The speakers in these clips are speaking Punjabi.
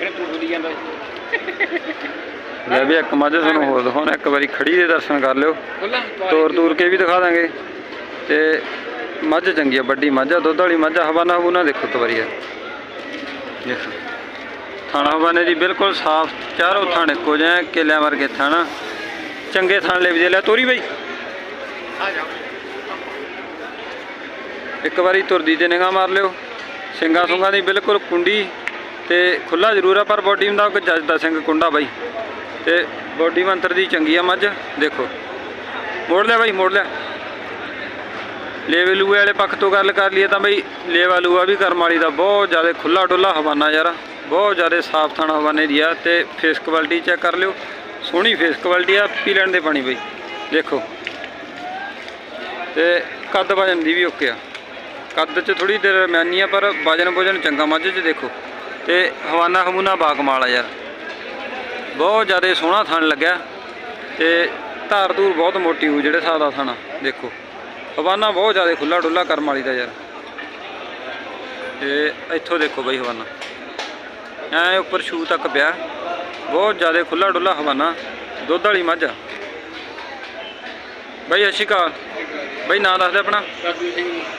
ਇਹਨੇ ਤੂੰ ਬੋਲੀ ਜਾਂਦਾ ਲੈ ਵੀ ਇੱਕ ਮੱਝ ਤੁਹਾਨੂੰ ਹੋਰ ਦਿਖਾਉਣਾ ਇੱਕ ਵਾਰੀ ਖੜੀ ਦੇ ਦਰਸ਼ਨ ਕਰ ਲਿਓ। ਤੋਰ ਤੂਰ ਕੇ ਵੀ ਦਿਖਾ ਦਾਂਗੇ। ਤੇ ਮੱਝ ਚੰਗੀ ਆ ਵੱਡੀ ਮੱਝ ਆ ਦੁੱਧ ਵਾਲੀ ਮੱਝ ਆ ਹਵਾਨਾ ਹਵੂਨਾ ਦੇਖੋ ਇੱਕ ਵਾਰੀ ਆ। ਦੇਖੋ। ਥਾਣਾ ਹਵਾਨੇ ਦੀ ਬਿਲਕੁਲ ਸਾਫ਼ ਚਾਰੋਂ ਥਾਣ ਇੱਕੋ ਜਿਹੇ ਕੇਲਿਆਂ ਵਰਗੇ ਥਾਣਾ। ਚੰਗੇ ਥਾਣ ਲੈ ਵੀ ਲੈ ਤੋਰੀ ਬਈ। ਆ ਜਾ। ਇੱਕ ਵਾਰੀ ਤੁਰਦੀ ਤੇ ਨਿਗਾਹ ਮਾਰ ਲਿਓ। ਸਿੰਘਾਂ ਸੁੰਗਾਂ ਦੀ ਬਿਲਕੁਲ ਕੁੰਡੀ ਤੇ ਖੁੱਲਾ ਜ਼ਰੂਰ ਆ, ਪਰ ਬੋਡੀ ਦਾ ਕੋਈ ਜੱਜ ਦਾ ਸਿੰਘ ਕੁੰਡਾ ਬਾਈ। ਤੇ ਬੋਡੀ ਮੰਤਰ ਦੀ ਚੰਗੀ ਆ ਮੱਝ, ਦੇਖੋ। ਮੋੜ ਲਿਆ ਬਾਈ, ਮੋੜ ਲਿਆ। ਲੇਵੇ ਲੂਏ ਵਾਲੇ ਪੱਖ ਤੋਂ ਗੱਲ ਕਰ ਲਈਏ ਤਾਂ ਬਈ ਲੇਵਾ ਲੂਆ ਵੀ ਕਰਮ ਵਾਲੀ ਦਾ ਬਹੁਤ ਜ਼ਿਆਦਾ ਖੁੱਲਾ ਡੁੱਲਾ ਹਵਾਨਾ ਯਾਰ, ਬਹੁਤ ਜ਼ਿਆਦਾ ਸਾਫ਼ ਥਾਣਾ ਹਵਾਨੇ ਦੀ ਆ ਤੇ ਫੇਸ ਕੁਆਲਿਟੀ ਚੈੱਕ ਕਰ ਲਿਓ। ਸੋਹਣੀ ਫੇਸ ਕੁਆਲਿਟੀ ਆ, ਪੀ ਲੈਣ ਦੇ ਪਾਣੀ ਬਈ, ਦੇਖੋ। ਤੇ ਕੱਦ ਵਜਨ ਦੀ ਵੀ ਓਕੇ ਆ। ਕੱਦ 'ਚ ਥੋੜੀ ਦੇਰ ਦਰਮਿਆਨੀ ਆ, ਪਰ ਵਜਨ ਭੋਜਨ ਚੰਗਾ ਮੱਝ 'ਚ ਦੇਖੋ। ਤੇ ਹਵਾਨਾ ਹਮੂਨਾ ਬਾਕਮਾਲ ਆ ਯਾਰ। ਬਹੁਤ ਜ਼ਿਆਦਾ ਸੋਹਣਾ ਥਣ ਲੱਗਿਆ ਤੇ ਧਾਰ ਧੂਰ ਬਹੁਤ ਮੋਟੀ ਹੋ ਜਿਹੜੇ ਹਿਸਾਬ ਦਾ ਥਣਾ ਦੇਖੋ। ਹਵਾਨਾ ਬਹੁਤ ਜ਼ਿਆਦਾ ਖੁੱਲਾ ਡੁੱਲਾ ਕਰਮ ਵਾਲੀ ਦਾ ਯਾਰ। ਤੇ ਇੱਥੋਂ ਦੇਖੋ ਬਈ ਹਵਾਨਾ। ਐ ਉੱਪਰ ਸ਼ੂ ਤੱਕ ਪਿਆ। ਬਹੁਤ ਜ਼ਿਆਦਾ ਖੁੱਲਾ ਡੁੱਲਾ ਹਵਾਨਾ। ਦੁੱਧ ਵਾਲੀ ਮੱਝ ਆ। ਬਈ ਅਸ਼ੀ ਅਕਾਲ। ਬਈ ਨਾਂ ਦੱਸ ਦੇ ਆਪਣਾ।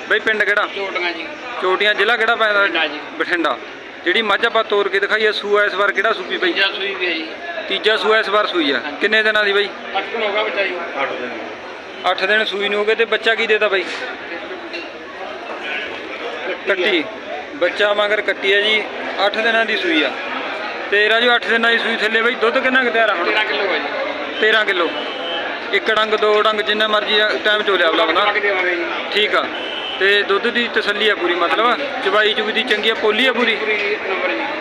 ਬਈ ਪਿੰਡ ਕਿਹੜਾ? ਝੋਟੀਆਂ ਜੀ। ਚੋਟੀਆਂ ਜ਼ਿਲ੍ਹਾ ਕਿਹੜਾ ਪੈਂਦਾ? ਬਠਿੰਡਾ ਜੀ। ਬਠਿੰਡਾ। ਜਿਹੜੀ ਮੱਝ ਆਪਾਂ ਤੋਰ ਕੇ ਦਿਖਾਈ ਆ ਸੂਆ ਇਸ ਵਾਰ ਕਿਹੜਾ ਸੂਪੀ ਬਈ? ਤੀਜਾ ਸੂਈ ਵੀ ਹੈ ਜੀ। ਤੀਜਾ ਸੂਆ ਇਸ ਵਾਰ ਸੂਈ ਆ। ਕਿੰਨੇ ਦਿਨਾਂ ਦੀ ਬਈ? ਅੱਠ ਦਿਨ ਹੋ ਗਿਆ ਬੱਚਾ ਜੀ। 8 ਦਿਨ ਸੂਈ ਨੂੰ ਹੋ ਗਏ ਤੇ ਬੱਚਾ ਕੀ ਦੇਤਾ ਬਈ? ਕੱਟੀ ਬੱਚਾ ਮਗਰ ਕੱਟੀ ਆ ਜੀ 8 ਦਿਨਾਂ ਦੀ ਸੂਈ ਆ। ਤੇ ਰਾਜੂ 8 ਦਿਨਾਂ ਦੀ ਸੂਈ ਥੱਲੇ ਬਈ ਦੁੱਧ ਕਿੰਨਾ ਕੁ ਤਿਆਰ ਆ ਹੁਣ? 13 ਕਿਲੋ ਹੈ ਜੀ। 13 ਕਿਲੋ। ਇੱਕ ਡੰਗ ਦੋ ਡੰਗ ਜਿੰਨਾ ਮਰਜ਼ੀ ਟਾਈਮ ਬੰਦਾ ਲੱਗ ਦੇਵਾਂਗੇ ਜੀ। ਠੀਕ ਆ। ਤੇ ਦੁੱਧ ਦੀ ਤਸੱਲੀ ਆ ਪੂਰੀ ਮਤਲਬ ਚਵਾਈ ਚੁਗੀ ਦੀ ਚੰਗੀ ਆ ਪੋਲੀ ਆ ਪੂਰੀ?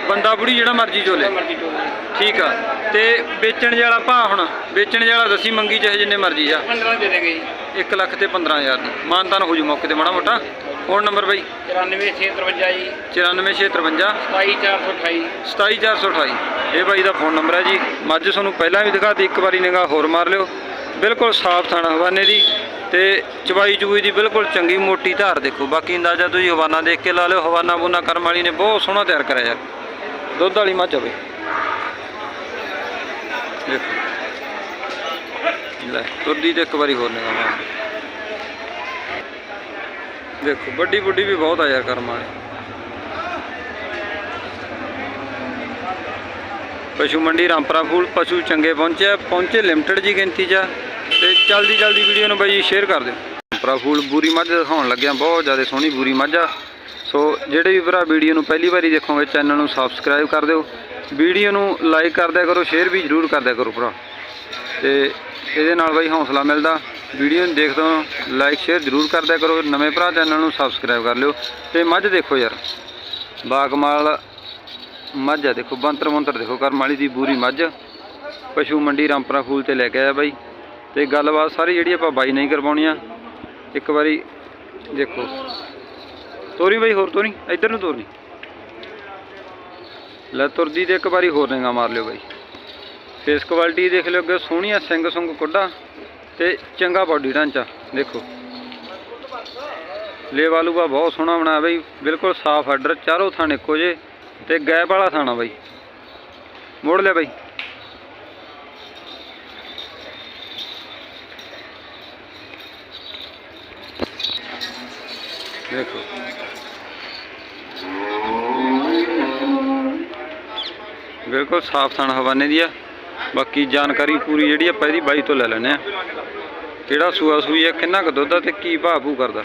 ਬੰਦਾ ਬੁੜੀ ਜਿਹੜਾ ਮਰਜ਼ੀ ਚੋਲੇ। ਠੀਕ ਆ। ਤੇ ਵੇਚਣ ਵਾਲਾ ਭਾਅ ਹੁਣ ਵੇਚਣ ਵਾਲਾ ਦਸੀ ਮੰਗੀ ਚਾਹੇ ਜਿੰਨੇ ਮਰਜ਼ੀ ਆ। 15 ਦੇ ਦੇਗੇ ਜੀ। 1 ਲੱਖ ਤੇ 15000 ਦੀ ਮਾਨਤਾਨ ਹੋ ਜੂ ਮੌਕੇ ਤੇ ਮਾੜਾ ਮੋਟਾ। ਫੋਨ ਨੰਬਰ ਬਾਈ? 94653 ਜੀ। 94653 27428 27428 ਇਹ ਬਾਈ ਦਾ ਫੋਨ ਨੰਬਰ ਹੈ ਜੀ। ਮੱਝ ਤੁਹਾਨੂੰ ਪਹਿਲਾਂ ਵੀ ਦਿਖਾਤੀ ਇੱਕ ਵਾਰੀ ਨਿਗਾਹ ਹੋਰ ਮਾਰ ਲਿਓ। ਬਿਲਕੁਲ ਸਾਫ਼ ਥਾਣਾ ਹਵਾਨੇ ਦੀ। ਤੇ ਚਵਾਈ ਚੂਈ ਦੀ ਬਿਲਕੁਲ ਚੰਗੀ ਮੋਟੀ ਧਾਰ ਦੇਖੋ। ਬਾਕੀ ਅੰਦਾਜ਼ਾ ਤੁਸੀਂ ਹਵਾਨਾ ਦੇਖ ਕੇ ਲਾ ਲਿਓ। ਹਵਾਨਾ ਬੁਨਾ ਕਰਮ ਵਾਲੀ ਨੇ ਬਹੁਤ ਸੋਹਣਾ ਤਿਆਰ ਕਰਿਆ ਯਾਰ। ਦੁੱਧ ਵਾਲੀ ਮੱਝ ਹੋਵੇ ਦੇਖੋ। ਲੈ, ਤੁਰਦੀ ਤੇ ਇੱਕ ਵਾਰੀ ਹੋਰ ਨਿਗਾਹ ਦੇਖੋ, ਵੱਡੀ ਬੁੱਢੀ ਵੀ ਬਹੁਤ ਆ ਯਾਰ ਕਰਮ ਵਾਲੀ। ਪਸ਼ੂ ਮੰਡੀ ਰਾਮਪਰਾ ਫੂਲ, ਪਸ਼ੂ ਚੰਗੇ ਪਹੁੰਚਿਆ। ਪਹੁੰਚੇ ਲਿਮਟਿਡ ਜੀ ਗਿਣਤੀ 'ਚ। ਆ ਤੇ ਜਲਦੀ ਜਲਦੀ ਵੀਡੀਓ ਨੂੰ ਬਾਈ ਸ਼ੇਅਰ ਕਰ ਦਿਓ। ਰਾਮਪਰਾ ਫੂਲ ਬੂਰੀ ਮੱਝ ਦਿਖਾਉਣ ਲੱਗਿਆ, ਬਹੁਤ ਜ਼ਿਆਦਾ ਸੋਹਣੀ ਬੂਰੀ ਮੱਝ। ਆ ਸੋ ਜਿਹੜੇ ਵੀ ਭਰਾ ਵੀਡੀਓ ਨੂੰ ਪਹਿਲੀ ਵਾਰੀ ਦੇਖੋਗੇ ਚੈਨਲ ਨੂੰ ਸਬਸਕ੍ਰਾਈਬ ਕਰ ਦਿਓ। ਵੀਡੀਓ ਨੂੰ ਲਾਈਕ ਕਰਦਿਆ ਕਰੋ ਸ਼ੇਅਰ ਵੀ ਜ਼ਰੂਰ ਕਰਦਿਆ ਕਰੋ ਭਰਾ। ਤੇ ਇਹਦੇ ਨਾਲ ਬਾਈ ਹੌਸਲਾ ਮਿਲਦਾ। ਵੀਡੀਓ ਨੂੰ ਦੇਖਦੇ ਹੋ ਲਾਈਕ ਸ਼ੇਅਰ ਜ਼ਰੂਰ ਕਰਦਿਆ ਕਰੋ। ਨਵੇਂ ਭਰਾ ਚੈਨਲ ਨੂੰ ਸਬਸਕ੍ਰਾਈਬ ਕਰ ਲਿਓ। ਤੇ ਮੱਝ ਦੇਖੋ ਯਾਰ, ਬਾਗਮਾਲ ਮੱਝ ਆ ਦੇਖੋ ਬੰਤਰ ਮੰਤਰ ਦੇਖੋ, ਕਰਮ ਵਾਲੀ ਦੀ ਬੂਰੀ ਮੱਝ। ਪਸ਼ੂ ਮੰਡੀ ਰਾਮਪਰਾ ਫੂਲ ਤੇ ਲੈ ਕੇ ਆਇਆ ਬਾਈ। ਤੇ ਗੱਲਬਾਤ ਸਾਰੀ ਜਿਹੜੀ ਆਪਾਂ ਬਾਈ ਨਹੀਂ ਕਰਵਾਉਣੀ ਆ। ਇੱਕ ਵਾਰੀ ਦੇਖੋ। ਤੋਰੀ ਬਾਈ, ਹੋਰ ਤੋਰੀ? ਇੱਧਰ ਨੂੰ ਤੋਰੀ। ਲੈ ਤੁਰਦੀ ਤੇ ਇੱਕ ਵਾਰੀ ਹੋਰ ਨਿਗਾ ਮਾਰ ਲਿਓ ਬਾਈ। ਫੇਸ ਕੁਆਲਿਟੀ ਦੇਖ ਲਿਓ ਅੱਗੇ ਸੋਹਣੀਆਂ ਸਿੰਗ ਸਿੰਘ ਸੁੰਗ ਕੁੱਡਾ ਤੇ ਚੰਗਾ ਬਾਡੀ ਢਾਂਚਾ, ਦੇਖੋ। ਲੇਵਾ ਲੂਆ ਬਹੁਤ ਸੋਹਣਾ ਬਣਾਇਆ ਬਾਈ। ਬਿਲਕੁਲ ਸਾਫ਼ ਆਰਡਰ ਚਾਰੋਂ ਥਾਂ ਇੱਕੋ ਜੇ ਤੇ ਗੈਪ ਵਾਲਾ ਥਾਣਾ ਬਾਈ। ਮੋੜ ਲਿਆ ਬਾਈ। ਦੇਖੋ। ਬਿਲਕੁਲ ਸਾਫ਼ ਥਾਣਾ ਹਵਾਨੇ ਦੀ ਆ। ਬਾਕੀ ਜਾਣਕਾਰੀ ਪੂਰੀ ਜਿਹੜੀ ਆਪਾਂ ਇਹਦੀ ਬਾਈ ਤੋਂ ਲੈ ਲੈਣੇ ਆ। ਕਿਹੜਾ ਸੂਆ ਸੂਈ ਆ, ਕਿੰਨਾ ਕੁ ਦੁੱਧ ਆ ਤੇ ਕੀ ਭਾਅ ਭੂ ਕਰਦਾ।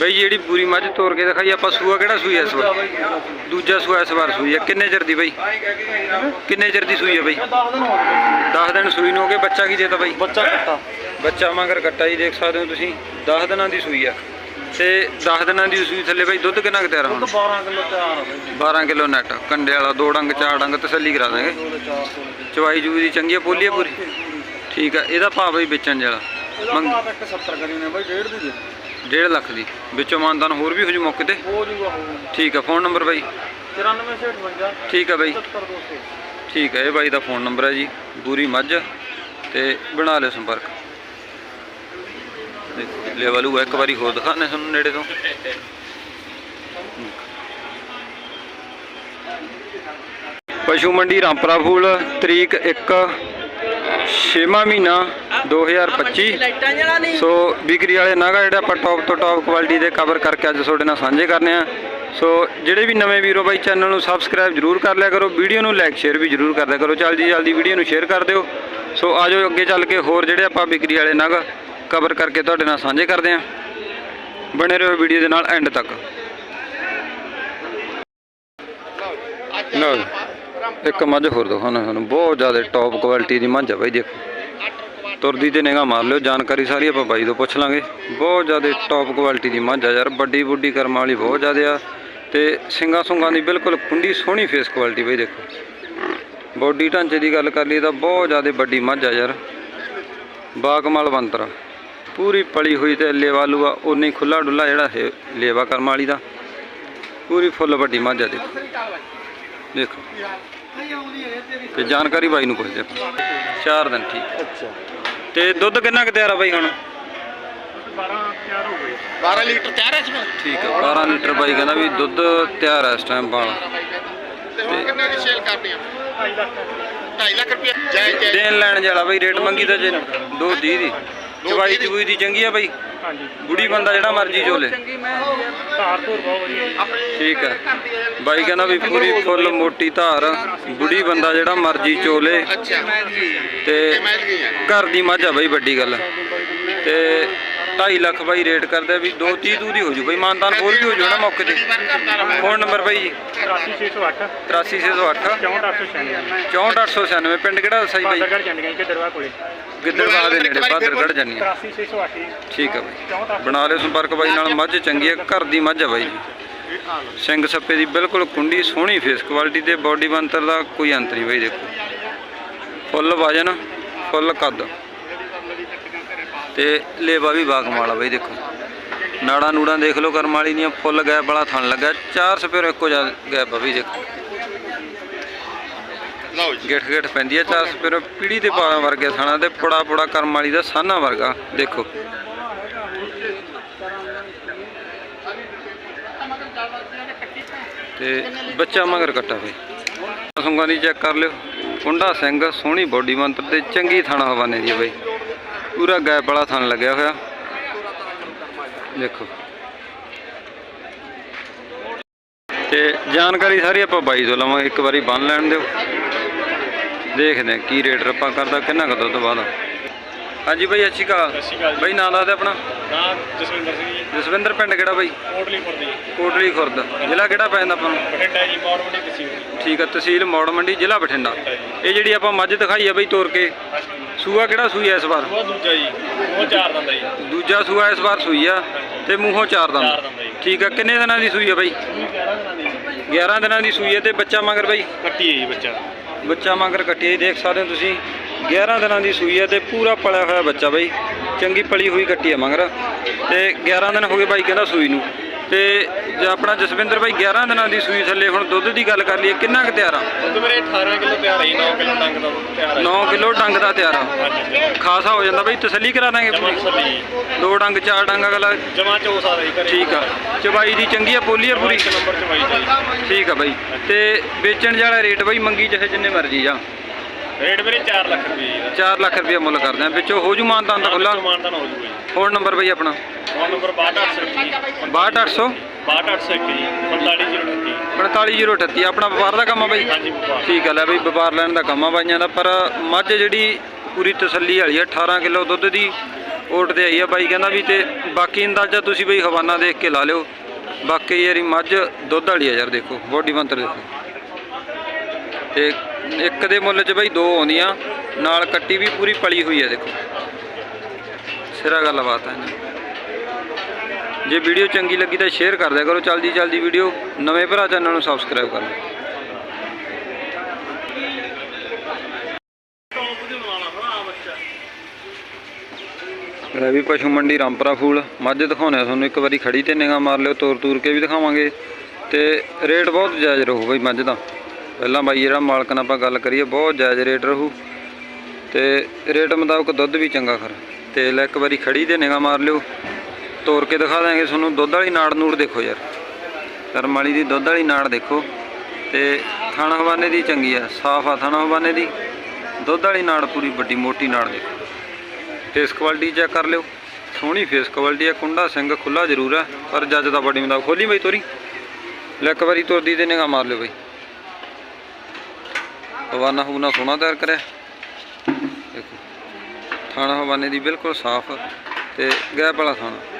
ਬਈ ਜਿਹੜੀ ਪੂਰੀ ਮੱਝ ਤੋੜ ਕੇ ਦਿਖਾਈ, ਆਪਾਂ ਸੂਆ ਕਿਹੜਾ ਸੂਈ ਆ ਇਸ ਵਾਰ? ਦੂਜਾ ਸੂਆ ਇਸ ਵਾਰ ਸੂਈ ਆ। ਕਿੰਨੇ ਚਿਰ ਦੀ ਬਈ? ਕਿੰਨੇ ਚਿਰ ਦੀ ਸੂਈ ਆ ਬਈ? 10 ਦਿਨ ਸੂਈ ਨੂੰ ਹੋ ਗਏ, ਬੱਚਾ ਕੀ ਦੇਤਾ ਬਈ? ਬੱਚਾ ਕੱਟਾ। ਬੱਚਾ ਮਗਰ ਕੱਟਾ ਜੀ ਦੇਖ ਸਕਦੇ ਹੋ ਤੁਸੀਂ 10 ਦਿਨਾਂ ਦੀ ਸੂਈ ਆ। ਤੇ 10 ਦਿਨਾਂ ਦੀ ਸੂਈ ਥੱਲੇ ਬਈ ਦੁੱਧ ਕਿੰਨਾ ਕੁ ਤਿਆਰ ਹੋਣਾ? 12 ਕਿਲੋ ਤਿਆਰ ਆ ਬਈ। 12 ਕਿਲੋ ਨੈਟ ਕੰਡੇ ਵਾਲਾ ਦੋ ਡੰਗ ਚਾਰ ਡੰਗ ਤਸੱਲੀ ਕਰਾ ਦਾਂਗੇ। ਦੋ ਦੇ 4 ਕਿਲੋ ਚਵਾਈ ਜੂਈ ਦੀ ਚੰਗੀ ਆ ਪੋਲੀ ਆ ਪੂਰੀ? ਠੀਕ ਆ ਇਹਦਾ ਭਾਅ ਬਈ ਵੇਚਣ ਇਹਦਾ ਮੰਗ- ਭਾਅ ਤਾਂ ਇੱਕ 70 ਕਰੀ ਨੇ ਬਈ ਡੇਢ ਦੀ ਦੇ। 1.5 ਲੱਖ ਦੀ। ਵਿੱਚੋਂ ਮਾਨਦਾਨ ਹੋਰ ਵੀ ਹੋ ਜੂ ਮੌਕੇ ਤੇ? ਹੋ ਜੂਗਾ ਹੋ ਠੀਕ ਆ ਫੋਨ ਨੰਬਰ ਬਾਈ? 9458 ਠੀਕ ਆ ਬਾਈ। 70200 ਠੀਕ ਹੈ ਇਹ ਬਾਈ ਦਾ ਫੋਨ ਨੰਬਰ ਹੈ ਜੀ। ਬੂਰੀ ਮੱਝ। ਤੇ ਬਣਾ ਲਿਓ ਸੰਪਰਕ। ਲੈਵਲ ਉਹ ਇੱਕ ਵਾਰੀ ਹੋਰ ਦਿਖਾਣੇ ਤੁਹਾਨੂੰ ਨੇੜੇ ਤੋਂ। ਪਸ਼ੂ ਮੰਡੀ ਰਾਮਪੁਰਾ ਫੂਲ ਤਰੀਕ 1 ਛੇਵਾਂ ਮਹੀਨਾ 2025 ਲਾਈਟਾਂ ਜਿਹੜਾ ਨਹੀਂ। ਸੋ ਵਿਕਰੀ ਵਾਲੇ ਨਾਗਾ ਜਿਹੜੇ ਆਪਾਂ ਟੌਪ ਤੋਂ ਟੌਪ ਕੁਆਲਿਟੀ ਦੇ ਕਵਰ ਕਰਕੇ ਅੱਜ ਤੁਹਾਡੇ ਨਾਲ ਸਾਂਝੇ ਕਰਨੇ ਆ। ਸੋ ਜਿਹੜੇ ਵੀ ਨਵੇਂ ਵੀਰੋ ਬਾਈ ਚੈਨਲ ਨੂੰ ਸਬਸਕ੍ਰਾਈਬ ਜਰੂਰ ਕਰ ਲਿਆ ਕਰੋ ਵੀਡੀਓ ਨੂੰ ਲਾਈਕ ਸ਼ੇਅਰ ਵੀ ਜਰੂਰ ਕਰ ਦਿਆ ਕਰੋ। ਜਲਦੀ ਜਲਦੀ ਵੀਡੀਓ ਨੂੰ ਸ਼ੇਅਰ ਕਰ ਦਿਓ। ਸੋ ਆਜੋ ਅੱਗੇ ਚੱਲ ਕੇ ਹੋਰ ਜਿਹੜੇ ਆਪਾਂ ਵਿਕਰੀ ਵਾਲੇ ਨਗ ਕਵਰ ਕਰਕੇ ਤੁਹਾਡੇ ਨਾਲ ਸਾਂਝੇ ਕਰਦੇ ਹਾਂ। ਬਣੇ ਰਹੋ ਵੀਡੀਓ ਦੇ ਨਾਲ ਐਂਡ ਤੱਕ। ਲਓ ਇੱਕ ਮੱਝ ਹੋਰ ਦਿਖਾਉਣਾ ਤੁਹਾਨੂੰ। ਬਹੁਤ ਜ਼ਿਆਦਾ ਟੌਪ ਕੁਆਲਿਟੀ ਦੀ ਮੱਝ ਆ ਬਾਈ, ਦੇਖੋ। ਤੁਰਦੀ ਤੇ ਨਿਗਾ ਮਾਰ ਲਿਓ, ਜਾਣਕਾਰੀ ਸਾਰੀ ਆਪਾਂ ਬਾਈ ਤੋਂ ਪੁੱਛ ਲਾਂਗੇ। ਬਹੁਤ ਜ਼ਿਆਦਾ ਟੌਪ ਕੁਆਲਿਟੀ ਦੀ ਮੱਝ ਆ ਯਾਰ, ਵੱਡੀ ਬੁੱਢੀ ਕਰਮ ਵਾਲੀ ਬਹੁਤ ਜ਼ਿਆਦਾ ਆ। ਤੇ ਸਿੰਗਾ ਸੁੰਗਾਂ ਦੀ ਬਿਲਕੁਲ ਕੁੰਡੀ ਸੋਹਣੀ ਫੇਸ ਕੁਆਲਿਟੀ ਬਾਈ, ਦੇਖੋ। ਬੋਡੀ ਢਾਂਚੇ ਦੀ ਗੱਲ ਕਰ ਲਈ ਤਾਂ ਬਹੁਤ ਜ਼ਿਆਦਾ ਵੱਡੀ ਮੱਝ ਆ ਯਾਰ। ਬਾਗਮਾਲ ਬੰਤਰ ਪੂਰੀ ਪਲੀ ਹੋਈ ਤੇ ਲੇਵਾ ਲੂਆ ਉਨੀ ਖੁੱਲਾ ਡੁੱਲਾ ਜਿਹੜਾ ਇਹ ਲੇਵਾ ਕਰਮ ਵਾਲੀ ਦਾ। ਪੂਰੀ ਫੁੱਲ ਵੱਡੀ ਮੱਝ ਆ ਦੇਖੋ। ਦੇਖੋ ਤੇ ਜਾਣਕਾਰੀ ਬਾਈ ਨੂੰ ਪੁੱਛਦੇ। ਚਾਰ ਦਿਨ ਠੀਕ। ਅੱਛਾ। ਤੇ ਦੁੱਧ ਕਿੰਨਾ ਕੁ ਤਿਆਰ ਆ ਬਾਈ ਹੁਣ? 12 ਤਿਆਰ ਹੋ ਗਏ 12 ਲੀਟਰ ਤਿਆਰ ਹੈ ਇਸ ਵਿੱਚ ਠੀਕ ਆ 12 ਲੀਟਰ ਬਾਈ ਕਹਿੰਦਾ ਵੀ ਦੁੱਧ ਤਿਆਰ ਆ ਇਸ ਟਾਈਮ ਪਾਣ ਤੇ ਹੁਣ ਕਿੰਨੇ ਦੀ ਸੇਲ ਕਰਨੀ ਆ? 2.5 ਲੱਖ। 2.5 ਲੱਖ ਰੁਪਏ ਜੈ ਜੈ ਦੇਣ ਲੈਣ ਜਾਲਾ ਬਾਈ ਰੇਟ ਮੰਗੀ ਤਾਂ ਜੇ 230 ਦੀ। ਚਵਾਈ ਚਬੂਈ ਦੀ ਚੰਗੀ ਆ ਬਾਈ। ਹਾਂਜੀ। ਬੁੜੀ ਬੰਦਾ ਜਿਹੜਾ ਮਰਜ਼ੀ ਚੋਲੇ। ਚੰਗੀ ਮੈਂ ਧਾਰ ਧੂਰ ਬਹੁਤ ਵਧੀਆ ਠੀਕ ਆ। ਬਾਈ ਕਹਿੰਦਾ ਵੀ ਪੂਰੀ ਫੁੱਲ ਮੋਟੀ ਧਾਰ। ਬੁੜੀ ਬੰਦਾ ਜਿਹੜਾ ਮਰਜ਼ੀ ਚੋਲੇ। ਅੱਛਾ। ਤੇ ਘਰ ਦੀ ਮੱਝ ਆ ਬਾਈ ਵੱਡੀ ਗੱਲ। ਤੇ 2.5 ਲੱਖ ਬਾਈ ਰੇਟ ਕਰਦਾ ਵੀ 230 ਦੂ ਦੀ ਹੋ ਜੂ ਬਾਈ ਮਾਨਤਾਨ ਹੋਰ ਵੀ ਹੋ ਜੂ ਨਾ ਮੌਕੇ ਤੇ। ਫੋਨ ਨੰਬਰ ਬਾਈ ਜੀ। 83608 83608 64896 64896 ਪਿੰਡ ਕਿਹੜਾ ਦੱਸਿਆ ਜੀ ਬਾਈ? ਬਾਦਰਗੜ ਜਾਂਦੀਆਂ ਕਿ ਦਰਵਾ ਕੋਲੇ। ਗਿੱਦੜਵਾਹ ਦੇ ਨੇੜੇ ਬਾਦਰਗੜ ਜਾਨੀ ਆ 83608 ਠੀਕ ਆ ਬਾਈ। ਬਣਾ ਲਿਓ ਸੰਪਰਕ ਬਾਈ ਨਾਲ ਮੱਝ ਚੰਗੀ ਆ ਘਰ ਦੀ ਮੱਝ ਆ ਬਾਈ ਜੀ। ਸਿੰਘ ਸੱਪੇ ਦੀ ਬਿਲਕੁਲ ਕੁੰਡੀ ਸੋਹਣੀ ਫੇਸ ਕੁਆਲਿਟੀ ਤੇ ਬਾਡੀ ਬੰਤਰ ਦਾ ਕੋਈ ਅੰਤ ਨਹੀਂ ਬਾਈ ਦੇਖੋ। ਫੁੱਲ ਵਜਨ ਫੁੱਲ ਕੱਦ। ਤੇ ਲੇਵਾ ਵੀ ਬਾਗਮਾਲਾ ਬਾਈ ਦੇਖੋ। ਨਾੜਾ ਨੂੜਾਂ ਦੇਖ ਲਓ ਕਰਮ ਵਾਲੀ ਦੀਆਂ ਫੁੱਲ ਗੈਪ ਵਾਲਾ ਥਣ ਲੱਗਾ ਚਾਰ ਸਪੇਰ ਇੱਕੋ ਜਿਹਾ ਗੈਪ ਆ ਬਾਈ ਦੇਖੋ। ਗਿੱਠ ਗਿੱਠ ਪੈਂਦੀ ਆ ਚਾਰ ਸਪੇਰ ਪੀੜੀ ਤੇ ਪਾਲਾਂ ਵਰਗੇ ਥਣਾ ਤੇ ਪੁੜਾ ਪੁੜਾ ਕਰਮ ਵਾਲੀ ਦਾ ਸਾਨਾ ਵਰਗਾ ਦੇਖੋ। ਤੇ ਬੱਚਾ ਮਗਰ ਕੱਟਾ ਵੇ ਸੰਗਾਂ ਦੀ ਚੈੱਕ ਕਰ ਲਿਓ। ਕੁੰਡਾ ਸਿੰਘ ਸੋਹਣੀ ਬੋਡੀ ਮੰਤਰ ਤੇ ਚੰਗੀ ਥਣਾ ਹਵਾਨੇ ਦੀ ਬਈ। ਪੂਰਾ ਗੈਪ ਵਾਲਾ ਥਣ ਲੱਗਿਆ ਹੋਇਆ। ਦੇਖੋ। ਤੇ ਜਾਣਕਾਰੀ ਸਾਰੀ ਆਪਾਂ ਬਾਈ ਤੋਂ ਲਵਾਂਗੇ ਇੱਕ ਵਾਰੀ ਬੰਨ ਲੈਣ ਦਿਓ। ਦੇਖਦੇ ਹਾਂ ਕੀ ਰੇਟ ਰੱਪਾ ਕਰਦਾ ਕਿੰਨਾ ਕੁ ਦੁੱਧ ਬਾਅਦ ਹਾਂਜੀ ਬਾਈ ਅੱਛੀ ਕਾ ਜੀ। ਬਾਈ ਨਾਂ ਦੱਸ ਦੇ ਆਪਣਾ। ਨਾਮ ਜਸਵਿੰਦਰ ਸਿੰਘ ਜੀ। ਜਸਵਿੰਦਰ ਪਿੰਡ ਕਿਹੜਾ ਬਾਈ? ਕੋਟਲੀ ਫੁਰਦੀ ਕੋਟਲੀ ਖੁਰਦ। ਜ਼ਿਲ੍ਹਾ ਕਿਹੜਾ ਪੈਂਦਾ ਆਪਾਂ ਨੂੰ? ਬਠਿੰਡਾ ਜੀ ਮੌੜ ਮੰਡੀ ਤਸੀਲ ਠੀਕ ਆ ਤਹਿਸੀਲ ਮੌੜ ਮੰਡੀ ਜ਼ਿਲ੍ਹਾ ਬਠਿੰਡਾ। ਇਹ ਜਿਹੜੀ ਆਪਾਂ ਮੱਝ ਦਿਖਾਈ ਆ ਬਾਈ ਤੋਰ ਕੇ। ਸੂਆ ਕਿਹੜਾ ਸੂਈ ਆ ਇਸ ਵਾਰ? ਉਹ ਦੂਜਾ ਜੀ ਉਹ ਚਾਰ ਦੰਦਾ ਜੀ। ਦੂਜਾ ਸੂਆ ਇਸ ਵਾਰ ਸੂਈ ਆ ਤੇ ਮੂੰਹੋਂ ਚਾਰ ਚਾਰ ਦੰਦ ਦੰਦਾ ਜੀ। ਠੀਕ ਆ ਕਿੰਨੇ ਦਿਨਾਂ ਦੀ ਸੂਈ ਆ ਬਾਈ? 11 ਦਿਨਾਂ ਦੀ ਸੂਈ ਆ ਤੇ ਬੱਚਾ ਮਗਰ ਬਾਈ? ਕੱਟੀ ਹੈ ਜੀ ਬੱਚਾ। ਬੱਚਾ ਮਗਰ ਕੱਟੀ ਦੇਖ ਸਕਦੇ ਹੋ ਤੁਸੀਂ। 11 ਦਿਨਾਂ ਦੀ ਸੂਈ ਹੈ ਤੇ ਪੂਰਾ ਪਲਿਆ ਹੋਇਆ ਬੱਚਾ ਬਾਈ। ਚੰਗੀ ਪਲੀ ਹੋਈ ਕੱਟੀ ਹੈ ਮਗਰ। ਤੇ 11 ਦਿਨ ਹੋ ਗਏ ਬਾਈ ਕਹਿੰਦਾ ਸੂਈ ਨੂੰ। ਤੇ ਜੇ ਆਪਣਾ ਜਸਵਿੰਦਰ ਬਾਈ 11 ਦਿਨਾਂ ਦੀ ਸੂਈ ਥੱਲੇ ਹੁਣ ਦੁੱਧ ਦੀ ਗੱਲ ਕਰ ਲਈਏ ਕਿੰਨਾ ਕੁ ਤਿਆਰ ਆ? ਦੁੱਧ ਮੇਰੇ 18 ਕਿਲੋ ਤਿਆਰ ਹੈ ਜੀ 9 ਕਿਲੋ ਡੰਗ ਦਾ ਤਿਆਰ ਹੈ 9 ਕਿਲੋ ਡੰਗ ਦਾ ਤਿਆਰ ਆ। ਖਾਸਾ ਹੋ ਜਾਂਦਾ ਬਾਈ ਤਸੱਲੀ ਕਰਾ ਦਾਂਗੇ ਜਮਾ ਪੂਰੀ। ਸੱਲੀ ਦੋ ਡੰਗ ਚਾਰ ਡੰਗ ਅਗਲਾ ਜਮਾ ਚੋ ਸਕਦਾ ਜੀ ਘਰੇ। ਠੀਕ ਆ। ਚਬਾਈ ਦੀ ਚੰਗੀ ਆ ਪੋਲੀ ਆ ਪੂਰੀ? ਇੱਕ ਨੰਬਰ ਚ ਬਾਈ ਜੀ। ਠੀਕ ਆ ਬਾਈ। ਤੇ ਵੇਚਣ ਵਾਲਾ ਰੇਟ ਬਾਈ ਮੰਗੀ ਚਾਹੇ ਜਿੰਨੇ ਮਰਜ਼ੀ ਆ। ਰੇਟ ਮੇਰੇ 4 ਲੱਖ ਰੁਪਏ ਦਾ। 4 ਲੱਖ ਰੁਪਏ ਮੁੱਲ ਕਰਦੇ ਆ। ਵਿੱਚੋਂ ਹੋ ਜੂ ਮਾਨਤਾਨ ਦਾ ਖੁੱਲਾ ਮਾਨਦਾਨ ਹੋ ਜੂਗਾ ਜੀ। ਫੋਨ ਨੰਬਰ ਬਾਈ ਆਪਣਾ? ਫੋਨ ਨੰਬਰ 62801 ਜੀ 62800 62801 ਜੀ 45038 45038 ਆਪਣਾ ਵਪਾਰ ਦਾ ਕੰਮ ਆ ਬਾਈ? ਹਾਂਜੀ ਵਪਾਰ। ਠੀਕ ਆ ਲੈ ਬਈ ਵਪਾਰ ਲੈਣ ਦਾ ਕੰਮ ਆ ਬਾਈਆਂ ਦਾ। ਪਰ ਮੱਝ ਜਿਹੜੀ ਪੂਰੀ ਤਸੱਲੀ ਵਾਲੀ ਆ 18 ਕਿਲੋ ਦੁੱਧ ਦੀ ਓਟ ਤੇ ਆਈ ਆ। ਬਾਈ ਕਹਿੰਦਾ ਵੀ ਤੇ ਬਾਕੀ ਅੰਦਾਜ਼ਾ ਤੁਸੀਂ ਬਈ ਹਵਾਨਾ ਦੇਖ ਕੇ ਲਾ ਲਿਓ। ਬਾਕੀ ਯਾਰੀ ਮੱਝ ਦੁੱਧ ਵਾਲੀ ਆ ਯਾਰ ਦੇਖੋ ਬੋਡੀ ਮੰਤਰ ਦੇਖੋ। ਤੇ ਇੱਕ ਦੇ ਮੁੱਲ 'ਚ ਬਈ ਦੋ ਆਉਂਦੀਆਂ ਨਾਲ ਕੱਟੀ ਵੀ ਪੂਰੀ ਪਲੀ ਹੋਈ ਆ ਦੇਖੋ। ਸਿਰਾ ਗੱਲਬਾਤ ਹੈ ਜੇ ਵੀਡੀਓ ਚੰਗੀ ਲੱਗੀ ਤਾਂ ਸ਼ੇਅਰ ਕਰ ਦਿਆ ਕਰੋ। ਜਲਦੀ ਜਲਦੀ ਵੀਡੀਓ। ਨਵੇਂ ਭਰਾ ਚੈਨਲ ਨੂੰ ਸਬਸਕ੍ਰਾਈਬ ਕਰ ਲਓ। ਲੈ ਵੀ ਪਸ਼ੂ ਮੰਡੀ ਰਾਮਪਰਾ ਫੂਲ। ਮੱਝ ਦਿਖਾਉਣੇ ਆ ਤੁਹਾਨੂੰ। ਇੱਕ ਵਾਰੀ ਖੜੀ ਤੇ ਨਿਗਾਹ ਮਾਰ ਲਿਓ, ਤੋਰ ਤੂਰ ਕੇ ਵੀ ਦਿਖਾਵਾਂਗੇ। ਤੇ ਰੇਟ ਬਹੁਤ ਜਾਇਜ਼ ਰਹੂ ਬਈ ਮੱਝ ਦਾ। ਪਹਿਲਾਂ ਬਾਈ, ਜਿਹੜਾ ਮਾਲਕ ਨਾਲ ਆਪਾਂ ਗੱਲ ਕਰੀਏ, ਬਹੁਤ ਜਾਇਜ਼ ਰੇਟ ਰਹੂ। ਤੇ ਰੇਟ ਮੁਤਾਬਕ ਦੁੱਧ ਵੀ ਚੰਗਾ ਖਰ। ਤੇ ਲੈ ਇੱਕ ਵਾਰੀ ਖੜੀ ਤੇ ਨਿਗਾਹ ਮਾਰ ਲਿਓ। ਤੋਰ ਕੇ ਦਿਖਾ ਦਾਂਗੇ ਤੁਹਾਨੂੰ। ਦੁੱਧ ਵਾਲੀ ਨਾੜ ਨੂੜ ਦੇਖੋ ਯਾਰ। ਕਰਮ ਦੀ ਦੁੱਧ ਵਾਲੀ ਨਾੜ ਦੇਖੋ। ਤੇ ਥਾਣਾ ਹਵਾਨੇ ਦੀ ਚੰਗੀ ਆ। ਸਾਫ਼ ਆ ਥਾਣਾ ਹਵਾਨੇ ਦੀ। ਦੁੱਧ ਵਾਲੀ ਨਾੜ ਪੂਰੀ ਵੱਡੀ ਮੋਟੀ ਨਾੜ ਦੇਖੋ। ਫੇਸ ਕੁਆਲਿਟੀ ਚੈੱਕ ਕਰ ਲਿਓ। ਸੋਹਣੀ ਫੇਸ ਕੁਆਲਿਟੀ ਆ। ਕੁੰਡਾ ਸਿੰਘ ਖੁੱਲਾ ਜ਼ਰੂਰ ਆ। ਪਰ ਜੱਜ ਦਾ ਬੜੀ ਮਦਾ ਖੋਲੀ ਬਈ ਤੋਰੀ। ਲੈ ਇੱਕ ਵਾਰੀ ਤੁਰਦੀ ਤੇ ਨਿਗਾਹ ਮਾਰ ਲਿਓ ਬਈ। ਹਵਾਨਾ ਹੂਨਾ ਸੋਹਣਾ ਤਿਆਰ ਕਰਿਆ। ਦੇਖੋ। ਥਾਣਾ ਹਵਾਨੇ ਦੀ ਬਿਲਕੁਲ ਸਾਫ਼ ਤੇ ਗੈਪ ਵਾਲਾ ਥਾਣਾ।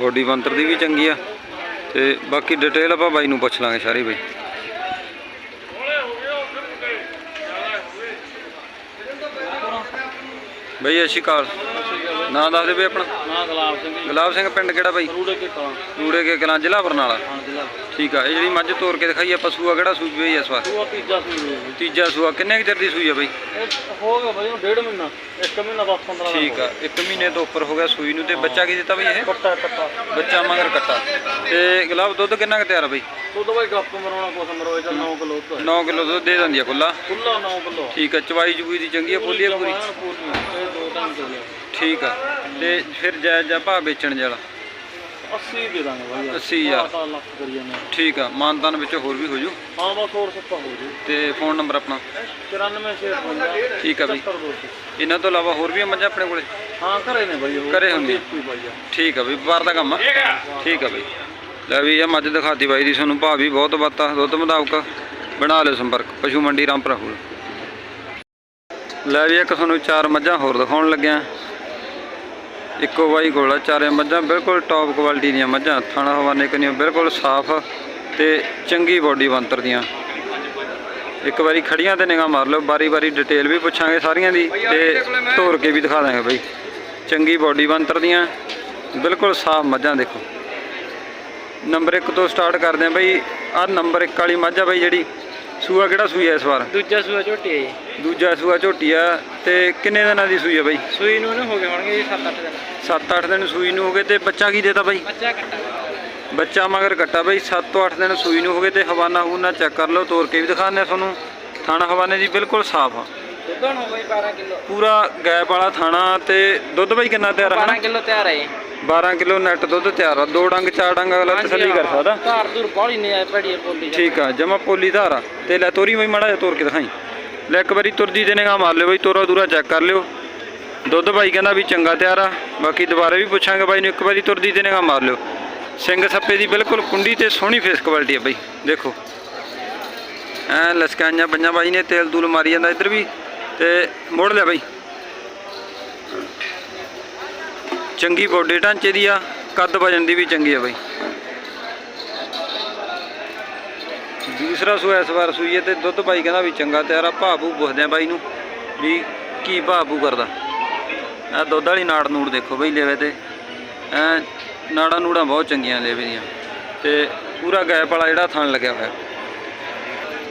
ਬੋਡੀ ਬੰਤਰ ਦੀ ਵੀ ਚੰਗੀ ਆ ਤੇ ਬਾਕੀ ਡਿਟੇਲ ਆਪਾਂ ਬਾਈ ਨੂੰ ਪੁੱਛ ਲਾਂਗੇ ਸਾਰੀ ਬਾਈ। ਬਈ ਅਸ਼ੀ ਕਾਲ ਨਾਂ ਦੱਸ ਦੇ ਬਈ ਆਪਣਾ। ਨਾ ਗਲਾਬ ਸਿੰਘ ਜੀ। ਗੁਲਾਬ ਸਿੰਘ ਪਿੰਡ ਕਿਹੜਾ ਬਾਈ? ਰੂੜੇ ਕੇ ਕਲਾਂ ਰੂੜੇ ਕੇ ਕਲਾਂ ਜ਼ਿਲ੍ਹਾ ਬਰਨਾਲਾ। ਹਾਂ ਜ਼ਿਲ੍ਹਾ। ਠੀਕ ਆ ਇਹ ਜਿਹੜੀ ਮੱਝ ਤੋਰ ਕੇ ਦਿਖਾਈ ਆਪਾਂ ਸੂਆ ਕਿਹੜਾ ਸੂਈ ਬਈ ਇਸ ਵਾਰ? ਉਹ ਤੀਜਾ ਸੀ ਤੀਜਾ ਸੂਆ ਕਿੰਨੇ ਕੁ ਚਿਰ ਦੀ ਸੂਈ ਆ ਬਈ? ਹੋ ਗਿਆ ਬਈ ਡੇਢ ਮਹੀਨਾ ਇੱਕ ਮਹੀਨਾ 10 15 ਠੀਕ ਆ 1 ਮਹੀਨੇ ਤੋਂ ਉੱਪਰ ਹੋ ਗਿਆ ਸੂਈ ਨੂੰ ਤੇ ਬੱਚਾ ਕੀ ਦਿੱਤਾ ਬਈ ਇਹ? ਕੱਟਾ ਕੱਟਾ। ਬੱਚਾ ਮਗਰ ਕੱਟਾ। ਤੇ ਗੁਲਾਬ ਦੁੱਧ ਕਿੰਨਾ ਕੁ ਤਿਆਰ ਆ ਬਈ? ਉਹ ਤਾਂ ਬਈ ਗੱਪ ਮਰਾਉਣਾ ਕੁਛ ਮਰੋਏ ਤਾਂ 9 ਕਿਲੋ ਤੋਂ 9 ਕਿਲੋ ਦੁੱਧ ਦੇ ਦਿੰਦੀ ਆ ਕੁੱਲਾ ਖੁੱਲਾ 9 ਕਿਲੋ। ਠੀਕ ਆ ਚਵਾਈ ਚੁਬਈ ਦੀ ਚੰਗੀ ਆ ਪੋਲੀ ਆ ਪੂਰੀ? ਇਹ ਦੋ ਟਾਈਮ ਚੱਲਿਆ ਠੀਕ ਆ। ਤੇ ਫਿਰ ਜਾਇਜ਼ ਜਾ ਭਾਅ ਵੇਚਣ ਵਾਲਾ 80 ਦੇ ਦਾਂਗੇ ਬਾਈ 80 ਹਜ਼ਾਰ। ਤਾਂ ਲੱਖ ਕਰੀ ਜਾਂਦੇ ਹਾਂ। ਠੀਕ ਆ ਮਾਨਤਾਨ ਵਿੱਚ ਹੋਰ ਵੀ ਹੋ ਜੂ ਹਾਂ ਬਸ ਹੋਰ ਸੱਤਾ ਹੋ ਜੂ। ਤੇ ਫੋਨ ਨੰਬਰ ਆਪਣਾ? 94 ਛੇ ਠੀਕ ਆ ਬਈ। 72 ਦੋ ਸੌ। ਇਹਨਾਂ ਤੋਂ ਇਲਾਵਾ ਹੋਰ ਵੀ ਆ ਮੱਝਾਂ ਆਪਣੇ ਕੋਲੇ? ਹਾਂ ਘਰੇ ਨੇ ਬਾਈ ਉਹ। ਘਰੇ ਹੁੰਦੀਆਂ। ਕੋਈ ਬਾਈ ਆ ਠੀਕ ਆ ਬਈ ਵਪਾਰ ਦਾ ਕੰਮ ਆ। ਠੀਕ ਆ। ਬਈ। ਲੈ ਵੀ ਇਹ ਮੱਝ ਦਿਖਾਤੀ ਬਾਈ ਦੀ ਤੁਹਾਨੂੰ। ਭਾਅ ਵੀ ਬਹੁਤ ਬਾਤਾ ਦੁੱਧ ਮੁਤਾਬਕ ਬਣਾ ਲਿਓ ਸੰਪਰਕ। ਪਸ਼ੂ ਮੰਡੀ ਰਾਮਪੁਰਾ ਫੂਲ ਲੈ ਵੀ ਇੱਕ ਤੁਹਾਨੂੰ ਚਾਰ ਮੱਝਾਂ ਹੋਰ ਦਿਖਾਉਣ ਲੱਗਿਆ। ਇੱਕੋ ਵਾਈ ਕੋਲ ਆ ਚਾਰੇ ਮੱਝਾਂ, ਬਿਲਕੁਲ ਟੌਪ ਕੁਆਲਿਟੀ ਦੀਆਂ ਮੱਝਾਂ ਥਾਣਾ ਹਵਾਨੇ ਕਨੀਆਂ ਬਿਲਕੁਲ ਸਾਫ਼ ਤੇ ਚੰਗੀ ਬੋਡੀ ਬੰਤਰ ਦੀਆਂ। ਇੱਕ ਵਾਰੀ ਖੜੀਆਂ ਤੇ ਨਿਗਾਹ ਮਾਰ ਲਓ ਬਾਰੀ-ਬਾਰੀ ਡਿਟੇਲ ਵੀ ਪੁੱਛਾਂਗੇ ਸਾਰੀਆਂ ਦੀ ਤੇ ਧੋਰ ਕੇ ਵੀ ਦਿਖਾ ਦਾਂਗੇ ਬਈ। ਚੰਗੀ ਬੋਡੀ ਬੰਤਰ ਦੀਆਂ, ਬਿਲਕੁਲ ਸਾਫ਼ ਮੱਝਾਂ ਦੇਖੋ। ਨੰਬਰ 1 ਤੋਂ ਸਟਾਰਟ ਕਰਦੇ ਆਂ ਬਈ, ਆਹ ਨੰਬਰ 1 ਵਾਲੀ ਮੱਝ ਆ ਬਈ ਜਿਹੜੀ ਸੂਆ ਕਿਹੜਾ ਸੂਈ ਆ ਇਸ ਵਾਰ? ਦੂਜਾ ਸੂਆ ਝੋਟੀ ਹੈ ਜੀ। ਦੂਜਾ ਸੂਆ ਝੋਟੀ ਆ ਤੇ ਕਿੰਨੇ ਦਿਨਾਂ ਦੀ ਸੂਈ ਆ ਬਈ? ਸੂਈ ਨੂੰ ਨੇ ਹੋ ਗਏ ਹੋਣਗੇ ਜੀ 7-8 ਦਿਨ। 7-8 ਦਿਨ ਸੂਈ ਨੂੰ ਹੋ ਗਏ ਤੇ ਬੱਚਾ ਕੀ ਦੇਤਾ ਬਈ? ਬੱਚਾ ਕੱਟਾ। ਬੱਚਾ ਮਗਰ ਕੱਟਾ ਬਈ 7 ਤੋਂ 8 ਦਿਨ ਸੂਈ ਨੂੰ ਹੋ ਗਏ ਤੇ ਹਵਾਨਾ ਹੂਨਾ ਚੈੱਕ ਕਰ ਲਓ ਤੋਰ ਕੇ ਵੀ ਦਿਖਾਉਂਦੇ ਆ ਤੁਹਾਨੂੰ। ਥਾਣਾ ਹਵਾਨੇ ਦੀ ਬਿਲਕੁਲ ਸਾਫ਼ ਆ। ਦੁੱਧ ਹੁਣ ਹੋ ਗਈ 12 ਕਿਲੋ। ਪੂਰਾ ਗੈਪ ਵਾਲਾ ਥਾਣਾ ਤੇ ਦੁੱਧ ਬਈ ਕਿੰਨਾ ਤਿਆਰ ਆ 12 ਕਿਲੋ ਤਿਆਰ ਹੈ ਜੀ। 12 ਕਿਲੋ ਨੈਟ ਦੁੱਧ ਤਿਆਰ ਆ। ਦੋ ਡੰਗ ਚਾਰ ਡੰਗ ਅਗਲਾ ਤਸੱਲੀ ਕਰ ਸਕਦਾ। ਧਾਰ ਧੁਰ ਬਾਹਲੀ ਨਹੀਂ ਆਈ ਭੜੀ ਬੋਲੀ। ਠੀਕ ਆ ਜਮਾ ਪੋਲੀ ਧਾਰ ਆ। ਤੇ ਲੈ ਤੋਰੀ ਬਈ ਮਾੜਾ ਤੋਰ ਕੇ ਦਿਖਾਈ। ਲੈ ਇੱਕ ਵਾਰੀ ਤੁਰਦੀ ਤੇ ਨਿਗਾਹ ਮਾਰ ਲਿਓ ਬਈ ਤੋਰਾ ਦੂਰਾ ਚੈੱਕ ਕਰ ਲਿਓ। ਦੁੱਧ ਬਾਈ ਕਹਿੰਦਾ ਵੀ ਚੰਗਾ ਤਿਆਰ ਆ। ਬਾਕੀ ਦੁਬਾਰੇ ਵੀ ਪੁੱਛਾਂਗੇ ਬਾਈ ਨੂੰ ਇੱਕ ਵਾਰੀ ਤੁਰਦੀ ਤੇ ਨਿਗਾਹ ਮਾਰ ਲਿਓ। ਸਿੰਘ ਸੱਪੇ ਦੀ ਬਿਲਕੁਲ ਕੁੰਡੀ ਤੇ ਸੋਹਣੀ ਫੇਸ ਕੁਆਲਿਟੀ ਆ ਬਈ। ਦੇਖੋ। ਐ ਲਸਕਾਈਆਂ ਪੰਜਾਂ ਬਾਈ ਨੇ ਤੇਲ ਦੂਲ ਮਾਰੀ ਜਾਂਦਾ ਇੱਧਰ ਵੀ। ਤੇ ਮੋੜ ਲਿਆ ਬਾਈ। ਚੰਗੀ ਬੋਡੀ, ਢਾਂਚੇ ਦੀ ਆ, ਕੱਦ ਵਜਨ ਦੀ ਵੀ ਚੰਗੀ ਆ ਬਾਈ। ਦੂਸਰਾ ਸੂਆ ਇਸ ਵਾਰ ਸੂਈਏ ਹੈ ਤੇ ਦੁੱਧ ਬਾਈ ਕਹਿੰਦਾ ਵੀ ਚੰਗਾ ਤਿਆਰ ਆ ਭਾਬੂ ਪੁੱਛਦੇ ਆ ਬਾਈ ਨੂੰ ਵੀ ਕੀ ਭਾਬੂ ਕਰਦਾ। ਆ ਦੁੱਧ ਵਾਲੀ ਨਾੜ ਨੂੜ ਦੇਖੋ ਬਈ ਲੈਵੇ ਤੇ। ਐ ਨਾੜਾਂ ਨੂੜਾਂ ਬਹੁਤ ਚੰਗੀਆਂ ਲੈਵੇ ਦੀਆਂ। ਤੇ ਪੂਰਾ ਗੈਪ ਵਾਲਾ ਜਿਹੜਾ ਥਣ ਲੱਗਿਆ ਹੋਇਆ।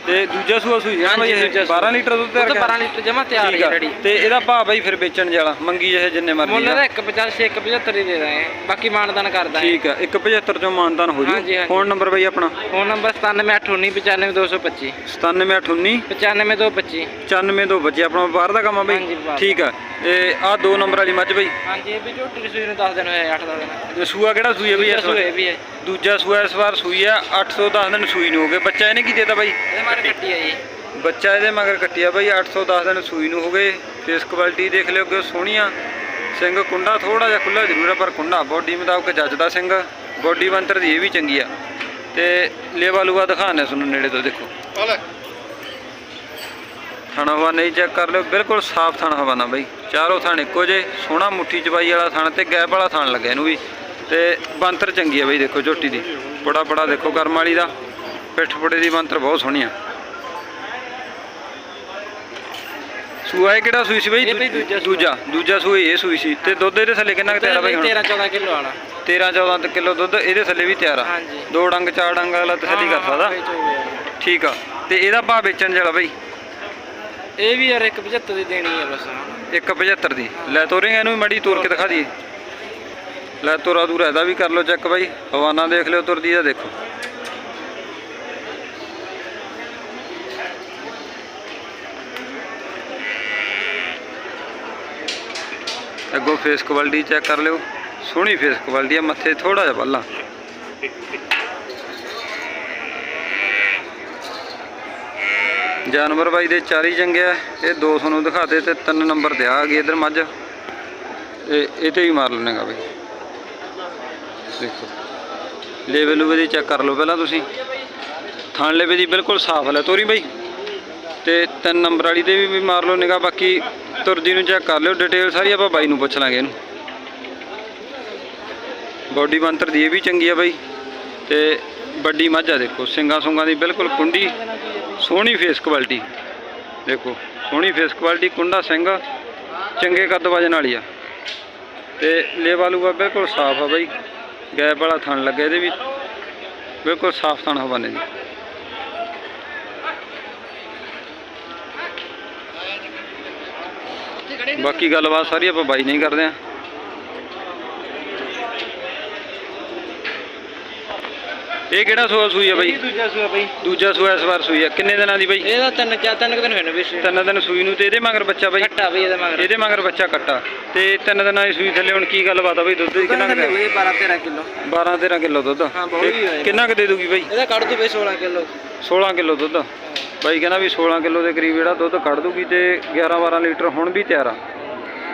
ਤੇ ਦੂਜਾ ਸੂਆ ਸੂਈ ਹੈ ਬਾਈ ਇਹ ਦੂਜਾ ਸੂਆ। 12 ਲੀਟਰ ਦੁੱਧ ਤਿਆਰ ਦੁੱਧ ਕਰ 12 ਲੀਟਰ ਜਮਾ ਤਿਆਰ ਹੈ ਆ। ਰੈਡੀ ਤੇ ਇਹਦਾ ਭਾਅ ਬਾਈ ਫਿਰ ਵੇਚਣ ਵਾਲਾ ਮੰਗੀ ਜਿਹੇ ਜਿੰਨੇ ਮਰਜ਼ੀ ਮੁੱਲ ਆ। ਦਾ 150 175 ਹੀ ਦੇ ਦਾਂਗੇ ਬਾਕੀ ਮਾਨਦਾਨ ਕਰ ਦਾਂਗੇ ਠੀਕ ਆ 175 ਚੋਂ ਮਾਨਤਾਨ ਹੋ ਹਾਂਜੀ, ਜੂ। ਹਾਂਜੀ। ਫੋਨ ਨੰਬਰ ਬਾਈ ਆਪਣਾ? ਫੋਨ ਨੰਬਰ 9798995225 97819 95225 95 ਤੋਂ ਬੱਚੇ ਆਪਣਾ ਵਪਾਰ ਦਾ ਕੰਮ ਆ ਹਾਂਜੀ, ਬਈ। ਠੀਕ ਆ ਤੇ ਆਹ ਦੋ ਨੰਬਰ ਵਾਲੀ ਮੱਝ ਬਈ? ਹਾਂਜੀ ਇਹ ਵੀ ਝੋਟੀ ਦੀ ਸੂਈ ਨੂੰ 10 ਦਿਨ ਹੋਏ 8 ਦਿਨ ਤੇ ਸੂਆ ਕਿਹੜਾ ਸੂਈ ਹੈ ਬਈ ਇਸ ਵਾਰ? ਵੀ ਹੈ ਦੂਜਾ ਸੂਆ ਇਸ ਵਾਰ ਸੂਈ ਆ 810 ਦਿਨ ਸੂਈ ਨੂੰ ਹੋ ਗਏ। ਬੱਚਾ ਇਹਨੇ ਕੀ ਦੇਤਾ ਬਾਈ? ਇਹਦੇ ਮਾਰੇ ਕੱਟੀ ਹੈ ਜੀ। ਬੱਚਾ ਇਹਦੇ ਮਗਰ ਕੱਟਿਆ ਬਾਈ 810 ਦਿਨ ਸੂਈ ਨੂੰ ਹੋ ਗਏ। ਫੇਸ ਕੁਆਲਿਟੀ ਦੇਖ ਲਿਓ ਕਿ ਸੋਹਣੀਆਂ। ਸਿੰਘ ਕੁੰਡਾ ਥੋੜਾ ਜਿਹਾ ਖੁੱਲਾ ਜ਼ਰੂਰ ਆ ਪਰ ਕੁੰਡਾ ਬੋਡੀ ਮੁਤਾਬਕ ਜੱਜਦਾ ਸਿੰਘ। ਬੋਡੀ ਬੰਤਰ ਦੀ ਇਹ ਵੀ ਚੰਗੀ ਆ। ਤੇ ਲੇਵਾ ਲੂਆ ਦਿਖਾਣੇ ਤੁਹਾਨੂੰ ਨੇੜੇ ਤੋਂ ਦੇਖੋ। ਥਣ ਹਵਾ ਨਹੀਂ ਚੈੱਕ ਕਰ ਲਿਓ। ਬਿਲਕੁਲ ਸਾਫ਼ ਥਣ ਹਵਾ ਨਾ ਬਈ। ਚਾਰੋਂ ਥਣ ਇੱਕੋ ਜੇ ਸੋਹਣਾ ਮੁੱਠੀ ਚਬਾਈ ਵਾਲਾ ਥਣ ਤੇ ਗੈਪ ਵਾਲਾ ਥਣ ਲੱਗਿਆ ਇਹਨੂੰ ਵੀ। ਤੇ ਬੰਤਰ ਚੰਗੀ ਆ ਬਈ ਦੇਖੋ ਝੋਟੀ ਦੀ। ਬੜਾ ਬੜਾ ਦੇਖੋ ਕਰਮ ਵਾਲੀ ਦਾ। ਪਿੱਠ ਪੁੜੇ ਦੀ ਬੰਤਰ ਬਹੁਤ ਸੋਹਣੀ ਆ। ਸੂਆ ਇਹ ਕਿਹੜਾ ਸੂਈ ਸੀ ਬਈ? ਇਹ ਬਈ ਦੂਜਾ ਸੂਆ। ਦੂਜਾ ਦੂਜਾ ਸੂਈ ਇਹ ਸੂਈ ਸੀ। ਤੇ ਦੁੱਧ ਇਹਦੇ ਥੱਲੇ ਕਿੰਨਾ ਕੁ ਤਿਆਰ ਆ ਬਈ ਹੁਣ? 13 14 ਕਿਲੋ ਆਣਾ 13 14 ਕਿਲੋ ਦੁੱਧ ਇਹਦੇ ਥੱਲੇ ਵੀ ਤਿਆਰ ਆ। ਹਾਂਜੀ। ਦੋ ਡੰਗ ਚਾਰ ਡੰਗ ਵਾਲਾ ਤਸੱਲੀ ਕਰ ਸਕਦਾ। ਠੀਕ ਆ। ਤੇ ਇਹਦਾ ਭਾਅ ਵੇਚਣ ਜਿਹੜਾ ਬਈ? ਇਹ ਵੀ ਯਾਰ 175 ਦੀ ਦੇਣੀ ਹੈ ਬਸ। 175 ਦੀ। ਲੈ ਤੋਰੇਗਾ ਇਹਨੂੰ ਵੀ ਮੜੀ ਤੋਰ ਕੇ ਦਿਖਾ ਦਈਏ। ਲੈ ਤੋਰਾ ਦੂਰਾ ਇਹਦਾ ਵੀ ਕਰ ਲਓ ਚੈੱਕ ਬਾਈ। ਹਵਾਨਾ ਦੇਖ ਲਿਓ ਤੁਰਦੀ ਦਾ ਦੇਖੋ। ਅੱਗੋਂ ਫੇਸ ਕੁਆਲਿਟੀ ਚੈੱਕ ਕਰ ਲਿਓ। ਸੋਹਣੀ ਫੇਸ ਕੁਆਲਿਟੀ ਆ, ਮੱਥੇ ਥੋੜਾ ਜਿਹਾ ਪੱਲਾ। ਜਾਨਵਰ ਬਾਈ ਦੇ ਚਾਰ ਹੀ ਚੰਗੇ ਆ, ਇਹ 200 ਨੂੰ ਦਿਖਾਤੇ ਤੇ ਤਿੰਨ ਨੰਬਰ ਤੇ ਆ ਗਈ ਇਧਰ ਮੱਝ। ਇਹ ਇਹ ਤੇ ਵੀ ਮਾਰ ਲੈਣੇਗਾ ਬਾਈ। ਦੇਖੋ। ਲੈਵਲ ਲੂਵੇ ਦੀ ਚੈੱਕ ਕਰ ਲਓ ਪਹਿਲਾਂ ਤੁਸੀਂ। ਥਣ ਲੈਵੇ ਦੀ ਬਿਲਕੁਲ ਸਾਫ਼ ਲੈ ਤੋਰੀ ਬਾਈ। ਤੇ ਤਿੰਨ ਨੰਬਰ ਵਾਲੀ ਤੇ ਵੀ ਵੀ ਮਾਰ ਲਓ ਨਿਗਾ ਬਾਕੀ ਤੁਰਦੀ ਨੂੰ ਚੈੱਕ ਕਰ ਲਿਓ ਡਿਟੇਲ ਸਾਰੀ ਆਪਾਂ ਬਾਈ ਨੂੰ ਪੁੱਛ ਲਾਂਗੇ ਇਹਨੂੰ। ਬੋਡੀ ਬੰਤਰ ਦੀ ਇਹ ਵੀ ਚੰਗੀ ਆ ਬਾਈ। ਤੇ ਵੱਡੀ ਮੱਝ ਆ ਦੇਖੋ, ਸਿੰਗਾ ਸੁੰਗਾਂ ਦੀ ਬਿਲਕੁਲ ਕੁੰਡੀ, ਸੋਹਣੀ ਫੇਸ ਕੁਆਲਿਟੀ ਦੇਖੋ, ਸੋਹਣੀ ਫੇਸ ਕੁਆਲਿਟੀ ਕੁੰਡਾ ਸਿੰਘ, ਚੰਗੇ ਕੱਦ ਵਜਨ ਵਾਲੀ ਆ। ਤੇ ਲੇਵਾ ਲੂਵਾ ਬਿਲਕੁਲ ਸਾਫ਼ ਆ ਬਾਈ। ਗੈਪ ਵਾਲਾ ਥਣ ਲੱਗਾ ਇਹਦੇ ਵੀ ਬਿਲਕੁਲ ਸਾਫ਼ ਥਣ ਹਵਾਨੇ ਦੀ ਬਾਕੀ ਗੱਲਬਾਤ ਸਾਰੀ ਆਪਾਂ ਬਾਈ ਨਹੀਂ ਕਰਦੇ ਆ ਇਹ ਕਿਹੜਾ ਸੂਆ ਸੂਈ ਆ ਬਾਈ? ਦੂਜਾ ਸੂਆ ਬਈ। ਦੂਜਾ ਸੂਆ ਇਸ ਵਾਰ ਸੂਈ ਆ। ਕਿੰਨੇ ਦਿਨਾਂ ਦੀ ਬਾਈ? ਇਹਦਾ ਤਿੰਨ ਚਾਰ ਤਿੰਨ ਕੁ ਦਿਨ ਹੋਏ ਨੇ ਵੀ ਤਿੰਨ ਦਿਨ ਸੂਈ ਨੂੰ ਤੇ ਇਹਦੇ ਮਗਰ ਬੱਚਾ ਬਾਈ? ਘੱਟਾ ਬਈ ਇਹਦਾ ਮਗਰ। ਇਹਦੇ ਮਗਰ ਬੱਚਾ ਕੱਟਾ। ਤੇ ਤਿੰਨ ਦਿਨਾਂ ਦੀ ਸੂਈ ਥੱਲੇ ਹੁਣ ਕੀ ਗੱਲਬਾਤ ਆ ਬਾਈ? ਦੁੱਧ ਦੀ ਕਿੰਨਾ ਕੁ ਦੇ? 12 13 ਕਿਲੋ। 12 13 ਕਿਲੋ ਦੁੱਧ। ਹਾਂ, ਬਹੁਤ ਹੀ ਹੋਇਆ। ਕਿੰਨਾ ਕੁ ਦੇ ਦੂਗੀ ਬਾਈ? ਇਹਦਾ ਕੱਢ ਦੂ ਬਈ 16 ਕਿਲੋ। 16 ਕਿਲੋ ਦੁੱਧ। ਬਾਈ ਕਹਿੰਦਾ ਵੀ 16 ਕਿਲੋ ਦੇ ਕਰੀਬ ਜਿਹੜਾ ਦੁੱਧ ਕੱਢ ਦੂਗੀ ਤੇ 11 12 ਲੀਟਰ ਹੁਣ ਵੀ ਤਿਆਰ ਆ।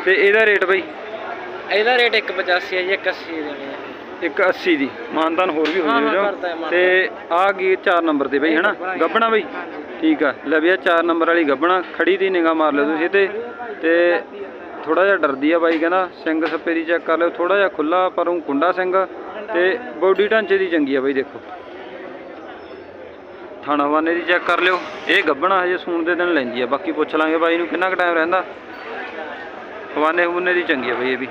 ਤੇ ਇਹਦਾ ਰੇਟ ਬਾਈ? ਇਹਦਾ ਰੇਟ 185 ਹੈ ਜੀ 180 ਦੇਣੀ ਹੈ ਇੱਕ 80 ਦੀ। ਮਾਨਦਾਨ ਹੋਰ ਵੀ ਹੋ ਜਾਊਗਾ। ਤੇ ਆ ਗਈ 4 ਨੰਬਰ ਤੇ ਬਈ ਹਨਾ? ਗੱਬਣਾ ਬਈ? ਠੀਕ ਆ। ਲੈ ਵੀ ਆ 4 ਨੰਬਰ ਵਾਲੀ ਗੱਬਣਾ ਖੜੀ ਦੀ ਨਿਗਾਹ ਮਾਰ ਲਿਓ ਤੁਸੀਂ ਤੇ। ਤੇ ਥੋੜਾ ਜਿਹਾ ਡਰਦੀ ਆ ਬਾਈ ਕਹਿੰਦਾ ਸਿੰਘ ਸੱਪੇ ਦੀ ਚੈੱਕ ਕਰ ਲਿਓ ਥੋੜਾ ਜਿਹਾ ਖੁੱਲਾ ਪਰ ਉਹ ਕੁੰਡਾ ਸਿੰਘ ਤੇ ਬੋਡੀ ਢਾਂਚੇ ਦੀ ਚੰਗੀ ਆ ਬਾਈ ਦੇਖੋ। ਥਾਣਾ ਵਾਨੇ ਦੀ ਚੈੱਕ ਕਰ ਲਿਓ। ਇਹ ਗੱਬਣਾ ਹਜੇ ਸੂਣ ਦੇ ਦਿਨ ਲੈਂਦੀ ਆ। ਬਾਕੀ ਪੁੱਛ ਲਾਂਗੇ ਬਾਈ ਨੂੰ ਕਿੰਨਾ ਕੁ ਟਾਈਮ ਰਹਿੰਦਾ। ਹਵਾਨੇ ਹਵੂਨੇ ਦੀ ਚੰਗੀ ਆ ਬਾਈ ਇਹ ਵੀ।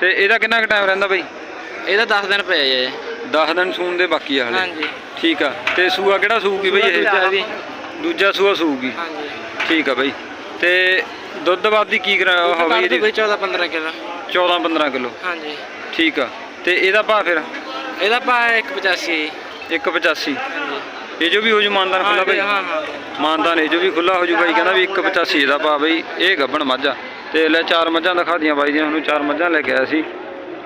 ਤੇ ਇਹਦਾ ਕਿੰਨਾ ਕੁ ਟਾਈਮ ਰਹਿੰਦਾ ਬਾਈ? ਇਹਦਾ 10 ਦਿਨ ਪਿਆ ਜੀ 10 ਦਿਨ ਸੂਣ ਦੇ ਬਾਕੀ ਆ ਹਲੇ। ਹਾਂਜੀ। ਠੀਕ ਆ। ਤੇ ਸੂਆ ਕਿਹੜਾ ਸੂਗੀ ਬਈ ਇਹ? ਦੂਜਾ ਸੂਆ ਸੂਗੀ ਹਾਂਜੀ। ਠੀਕ ਆ ਬਈ। ਤੇ ਦੁੱਧ ਬਾਦ ਦੀ ਕੀ ਕਰਾ ਦੂ ਇਹਦੀ? ਬਈ 14 15 ਕਿਲੋ। 14 15 ਕਿਲੋ। ਹਾਂਜੀ। ਠੀਕ ਆ। ਤੇ ਇਹਦਾ ਭਾਅ ਫਿਰ? ਇਹਦਾ ਪਾ 185 ਹੈ ਜੀ 185 ਹਾਂਜੀ। ਇਹ ਜੋ ਵੀ ਹੋ ਜੂ ਮਾਨਦਾਨ ਖੁੱਲਾ ਬਈ। ਹਾਂ ਹਾਂ। ਮਾਨਦਾਨ ਇਹ ਜੋ ਵੀ ਖੁੱਲਾ ਹੋ ਜੂ ਬਾਈ ਕਹਿੰਦਾ ਵੀ 185 ਇਹਦਾ ਭਾਅ ਬਈ ਇਹ ਗੱਬਣ ਮੱਝਾਂ। ਤੇ ਲੈ ਚਾਰ ਮੱਝਾਂ ਦਿਖਾ ਦੀਆਂ ਬਾਈ ਦੀਆਂ ਤੁਹਾਨੂੰ ਚਾਰ ਮੱਝਾਂ ਲੈ ਕੇ ਆਇਆ ਸੀ।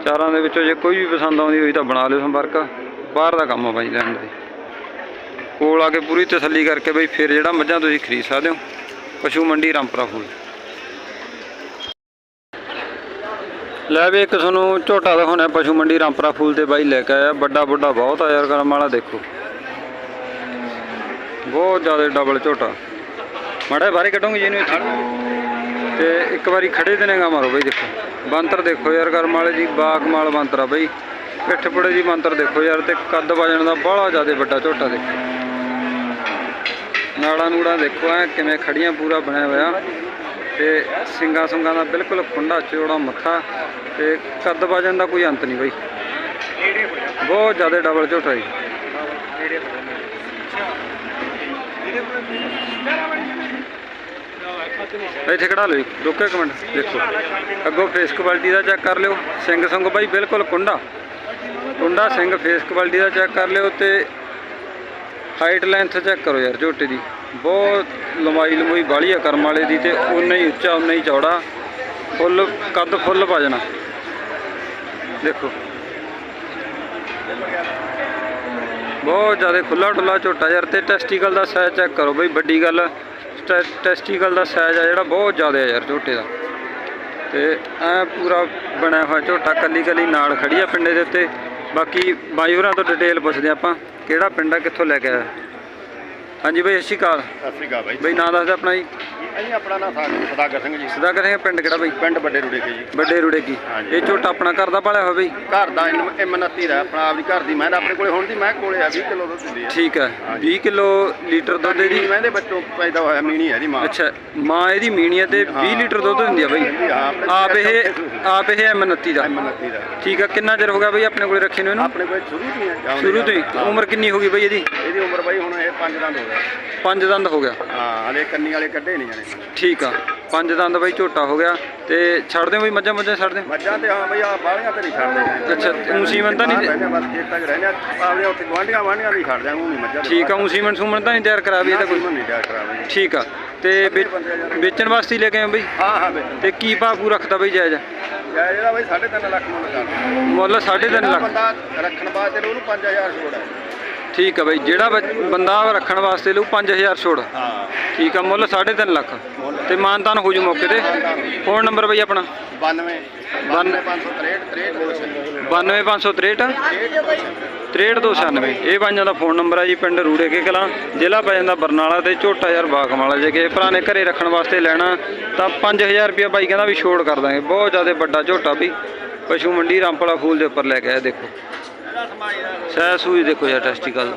ਚਾਰਾਂ ਦੇ ਵਿੱਚੋਂ ਜੇ ਕੋਈ ਵੀ ਪਸੰਦ ਆਉਂਦੀ ਹੋਈ ਤਾਂ ਬਣਾ ਲਿਓ ਸੰਪਰਕ। ਬਾਹਰ ਦਾ ਕੰਮ ਆ ਬਾਈ ਲੈਣ ਦੇ। ਕੋਲ ਆ ਕੇ ਪੂਰੀ ਤਸੱਲੀ ਕਰਕੇ ਬਈ ਫਿਰ ਜਿਹੜਾ ਮੱਝਾਂ ਤੁਸੀਂ ਖਰੀਦ ਸਕਦੇ ਹੋ ਪਸ਼ੂ ਮੰਡੀ ਰਾਮਪੁਰਾ ਫੂਲ। ਲੈ ਵੀ ਇੱਕ ਤੁਹਾਨੂੰ ਝੋਟਾ ਦਿਖਾਉਣਾ ਪਸ਼ੂ ਮੰਡੀ ਰਾਮਪੁਰਾ ਫੂਲ ਤੇ ਬਾਈ ਲੈ ਕੇ ਆਇਆ। ਵੱਡਾ ਵੱਡਾ ਬਹੁਤ ਆ ਯਾਰ ਕਰਮ ਵਾਲਾ ਦੇਖੋ। ਬਹੁਤ ਜ਼ਿਆਦਾ ਡਬਲ ਝੋਟਾ। ਮਾੜਾ ਜਿਹਾ ਬਾਹਰੇ ਕੱਢੋਗੇ ਜੀ ਇਹਨੂੰ ਇੱਥੇ। ਤੇ ਇੱਕ ਵਾਰੀ ਖੜੇ ਦੇਣੇਗਾ ਮਾਰੋ ਬਈ ਦੇਖੋ। ਬੰਤਰ ਦੇਖੋ ਯਾਰ, ਕਰਮ ਵਾਲੇ ਜੀ ਬਾਗਮਾਲ ਬੰਤਰ ਆ ਬਈ। ਪਿੱਠ ਪੁੜੇ ਜੀ ਬੰਤਰ ਦੇਖੋ ਯਾਰ, ਤੇ ਕੱਦ ਵਜਣ ਦਾ ਬੜਾ ਜ਼ਿਆਦਾ ਵੱਡਾ ਝੋਟਾ ਦੇਖੋ। ਨਾੜਾਂ ਨੂੜਾਂ ਦੇਖੋ, ਐ ਕਿਵੇਂ ਖੜੀਆਂ ਪੂਰਾ ਬਣਿਆ ਹੋਇਆ। ਤੇ ਸਿੰਗਾ ਸੁੰਗਾ ਦਾ ਬਿਲਕੁਲ ਖੁੰਡਾ ਚੋੜਾ ਮੱਥਾ। ਤੇ ਕੱਦ ਵਜਣ ਦਾ ਕੋਈ ਅੰਤ ਨਹੀਂ ਬਈ। ਬਹੁਤ ਜ਼ਿਆਦਾ ਡਬਲ ਝੋਟਾ ਜੀ। ਇੱਥੇ ਖੜਾ ਲਓ ਜੀ, ਰੁਕੋ ਇੱਕ ਮਿੰਟ ਦੇਖੋ। ਅੱਗੋਂ ਫੇਸ ਕੁਆਲਿਟੀ ਦਾ ਚੈੱਕ ਕਰ ਲਿਓ। ਸਿੰਘ ਸੰਗ ਬਾਈ ਬਿਲਕੁਲ ਕੁੰਡਾ। ਕੁੰਡਾ ਸਿੰਘ ਫੇਸ ਕੁਆਲਿਟੀ ਦਾ ਚੈੱਕ ਕਰ ਲਿਓ ਤੇ ਹਾਈਟ ਲੈਂਥ ਚੈੱਕ ਕਰੋ ਯਾਰ ਝੋਟੇ ਦੀ। ਬਹੁਤ ਲੰਬਾਈ ਲੰਬਾਈ ਬਾਲੀ ਆ ਕਰਮ ਵਾਲੇ ਦੀ ਤੇ ਉਨਾ ਹੀ ਉੱਚਾ ਉਨਾ ਹੀ ਚੌੜਾ। ਫੁੱਲ ਕੱਦ ਫੁੱਲ ਪਾ ਦੇਖੋ। ਬਹੁਤ ਜ਼ਿਆਦਾ ਖੁੱਲਾ ਡੁੱਲਾ ਝੋਟਾ ਯਾਰ ਤੇ ਟੈਸਟੀਕਲ ਦਾ ਸਾਈਜ਼ ਚੈੱਕ ਕਰੋ ਬਈ ਵੱਡੀ ਗੱਲ ਟੈਸਟੀਕਲ ਦਾ ਸਾਈਜ਼ ਆ ਜਿਹੜਾ ਬਹੁਤ ਜ਼ਿਆਦਾ ਆ ਯਾਰ ਝੋਟੇ ਦਾ। ਤੇ ਐ ਪੂਰਾ ਬਣਿਆ ਹੋਇਆ ਝੋਟਾ ਕੱਲੀ ਕੱਲੀ ਨਾਲ ਖੜੀ ਆ ਪਿੰਡੇ ਦੇ ਉੱਤੇ। ਬਾਕੀ ਬਾਈ ਹੋਰਾਂ ਤੋਂ ਡਿਟੇਲ ਪੁੱਛਦੇ ਆਪਾਂ ਕਿਹੜਾ ਪਿੰਡ ਆ ਕਿੱਥੋਂ ਲੈ ਕੇ ਆਇਆ? ਹਾਂਜੀ ਬਈ ਸਤਿ ਸ਼੍ਰੀ ਅਕਾਲ। ਸਤਿ ਸ੍ਰੀ ਅਕਾਲ ਬਾਈ। ਬਈ ਨਾਂ ਦੱਸ ਦਿਓ ਆਪਣਾ ਜੀ। ਅਸੀਂ ਆਪਣਾ ਨਾਮ ਸਦਾਗਰ ਸਿੰਘ ਜੀ। ਸਦਾਗਰ ਸਿੰਘ ਪਿੰਡ ਕਿਹੜਾ ਬਈ? ਪਿੰਡ ਵੱਡੇ ਰੁੜੇ ਕੇ ਜੀ। ਵੱਡੇ ਰੁੜੇ ਕੀ? ਹਾਂਜੀ। ਇਹ ਝੋਟਾ ਆਪਣਾ ਘਰ ਦਾ ਪਾਲਿਆ ਹੋਇਆ ਬਈ? ਘਰ ਦਾ M29 ਦਾ ਆਪਣਾ ਆਪਦੀ ਘਰ ਦੀ ਮੈਂ ਤਾਂ ਆਪਣੇ ਕੋਲੇ ਹੁਣ ਦੀ ਮੈਂ ਕੋਲੇ ਆ 20 ਕਿਲੋ ਦੁੱਧ ਦਿੰਦੀ ਆ। ਠੀਕ ਹੈ 20 ਕਿਲੋ ਲੀਟਰ ਦੁੱਧ ਇਹਦੀ? ਮੈਂ ਦੇ ਬੱਚੋਂ ਪੈਦਾ ਹੋਇਆ ਮੀਣੀ ਹੈ ਦੀ ਮਾਂ। ਅੱਛਾ ਮਾਂ ਇਹਦੀ ਮੀਣੀ ਹੈ ਤੇ 20 ਲੀਟਰ ਦੁੱਧ ਦਿੰਦੀ ਆ ਬਈ? ਹਾਂ, ਆਪਣੇ ਆਪ ਇਹ ਆਪ ਇਹ M29 ਦਾ। M29 ਦਾ। ਠੀਕ ਆ ਕਿੰਨਾ ਚਿਰ ਹੋ ਗਿਆ ਬਈ ਆਪਣੇ ਕੋਲੇ ਰੱਖੇ ਨੂੰ ਇਹਨੂੰ? ਆਪਣੇ ਕੋਲ ਸ਼ੁਰੂ ਤੋਂ ਹੀ ਆ, ਜਾਉਂਦੇ ਸ਼ੁਰੂ ਤੋਂ ਹੀ? ਹਾਂ। ਉਮਰ ਕਿੰਨੀ ਹੋ ਗਈ ਬਈ ਇਹਦੀ? ਇਹਦੀ ਉਮਰ ਬਾਈ ਹੁਣ ਇਹ 5 ਦੰਦ ਹੋ ਗਿਆ ਪੰਜ ਦੰਦ ਹੋ ਗਿਆ। ਹਾਂ ਹਲੇ ਕੰਨੀ ਵਾਲੇ ਕੱਢੇ ਨਹੀਂ ਜਾਣੇ। ਠੀਕ ਆ। ਪੰਜ ਦੰਦ ਬਈ ਝੋਟਾ ਹੋ ਗਿਆ ਤੇ ਛੱਡ ਦਿਓ ਬਈ ਮੱਝਾਂ ਮੱਝਾਂ ਛੱਡ ਦਿਓ ਮੱਝਾਂ ਤੇ ਹਾਂ ਬਈ ਆ ਬਾਲੀਆਂ ਤੇ ਨਹੀਂ ਛੱਡਦੇ। ਅੱਛਾ, ਊਂ ਸੀਮਨ ਤਾਂ ਨਹੀਂ- ਹਾਂ, ਰਹਿੰਦੇ ਬਸ ਖੇਤਾਂ 'ਚ ਰਹਿੰਦੇ ਆ ਆਪਦੇ ਉੱਥੇ ਗਵਾਂਢੀਆਂ ਵਾਂਢੀਆਂ ਨਹੀਂ ਛੱਡ ਦਿਆਂਗੇ ਉਹ ਨਹੀਂ ਮੱਝਾਂ ਦੇ ਠੀਕ ਆ ਉਹ ਸੀਮਨ ਸੂਮਨ ਤਾਂ ਨਹੀਂ ਤਿਆਰ ਕਰਾ ਵੀ ਇਹਦਾ ਕੋਈ। ਨਹੀਂ ਤਿਆਰ ਕਰਾਵਾਂਗੇ ਠੀਕ ਆ ਤੇ ਵੇ- ਵੇਚਣ ਵਾਸਤੇ ਹੀ ਲੈ ਕੇ ਆਏ ਹੋ ਬਈ? ਹਾਂ ਹਾਂ ਬਈ। ਤੇ ਕੀ ਭਾਅ ਪੂ ਰੱਖਦਾ ਬਈ ਜਾਇਜ਼? ਜਾਇਜ਼ ਇਹਦਾ ਬਾਈ 3.5 ਲੱਖ ਮੁੱਲ ਕਰਦਾ ਮੁੱਲ 3.5 ਜਿਹੜਾ ਲੱਖ। ਬੰਦਾ ਰੱਖਣ ਵਾਸਤੇ ਉਹਨੂੰ 5000 ਛੋੜ ਹੈ। ਠੀਕ ਆ ਬਾਈ ਜਿਹੜਾ ਬੱਚ- ਬੰਦਾ ਰੱਖਣ ਵਾਸਤੇ ਲਊ 5000 ਛੋੜ। ਹਾਂ ਠੀਕ ਆ ਮੁੱਲ 3.5 ਲੱਖ। ਤੇ ਮਾਨਤਾਨ ਹੋ ਜੂ ਮੌਕੇ ਤੇ। ਫੋਨ ਨੰਬਰ ਬਾਈ ਆਪਣਾ? 92 92563 63 92563 63296 ਇਹ ਬਾਈਆਂ ਦਾ ਫੋਨ ਨੰਬਰ ਹੈ ਜੀ ਪਿੰਡ ਰੂੜੇ ਕੇ ਕਲਾਂ। ਜ਼ਿਲ੍ਹਾ ਪੈ ਜਾਂਦਾ ਬਰਨਾਲਾ ਤੇ ਝੋਟਾ ਯਾਰ ਬਾਗਮਾਲਾ ਜੇ ਕਿਸੇ ਭਰਾ ਨੇ ਘਰੇ ਰੱਖਣ ਵਾਸਤੇ ਲੈਣਾ ਤਾਂ 5000 ਰੁਪਏ ਬਾਈ ਕਹਿੰਦਾ ਵੀ ਛੋੜ ਕਰ ਦਾਂਗੇ। ਬਹੁਤ ਜ਼ਿਆਦਾ ਵੱਡਾ ਝੋਟਾ ਵੀ। ਪਸ਼ੂ ਮੰਡੀ ਰਾਮਪਲਾ ਫੂਲ ਦੇ ਉੱਪਰ ਲੈ ਕੇ ਆਇਆ ਦੇਖੋ। ਸੈ ਸੂਈ ਦੇਖੋ ਯਾਰ ਟੈਸਟੀਕਲ